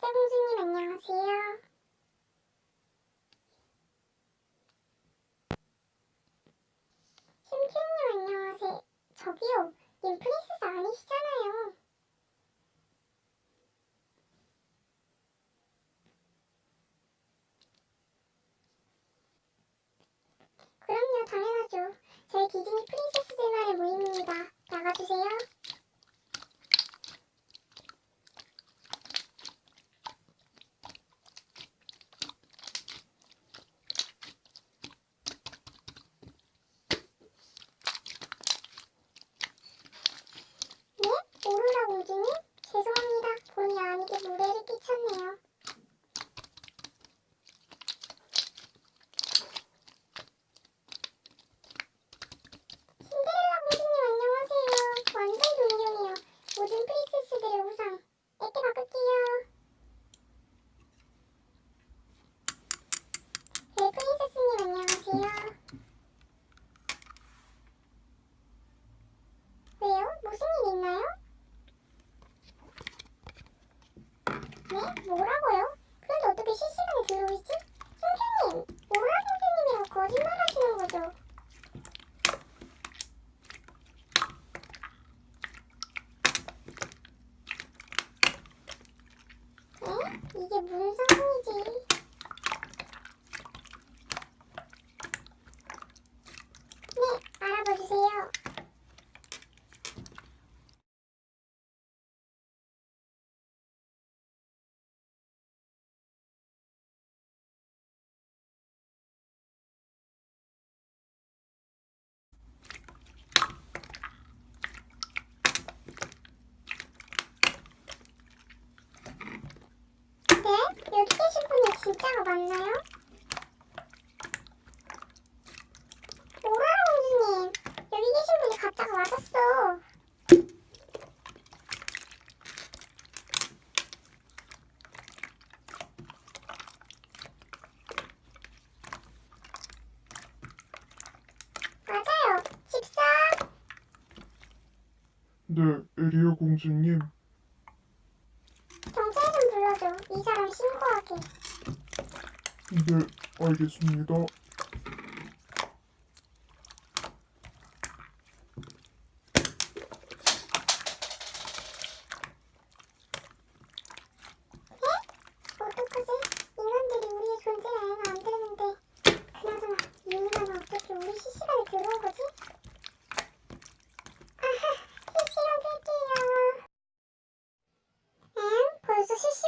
백대 선생님 안녕하세요. 공주님? 죄송합니다. 본의 아니게 무례를 끼쳤네요. 신데렐라 공주님 안녕하세요. 완전 존경해요. 모든 프린세스들의 우상. 에게 바꿀게요. 네, 프린세스님 안녕하세요. 왜요? 무슨 일 있나요? 네? 뭐라고요? 그런데 어떻게 실시간에 들어오시지? 선생님! 오라 선생님이랑 거짓말 하시는 거죠? 에? 이게 무슨 상황이지? 네, 알아봐주세요. 네? 여기 계신 분이 진짜가 맞나요? 오라라 공주님, 여기 계신 분이 가짜가 맞았어. 맞아요, 집사. 네, 에리아 공주님. 경찰 좀 불러줘. 이 사람 신고하게. 네, 알겠습니다. 어떡하지? 인간들이 우리의 존재를 알면 안 되는데. 그나저나 이 인간은 어떻게 우리 실시간에 들어온 거지? 아하,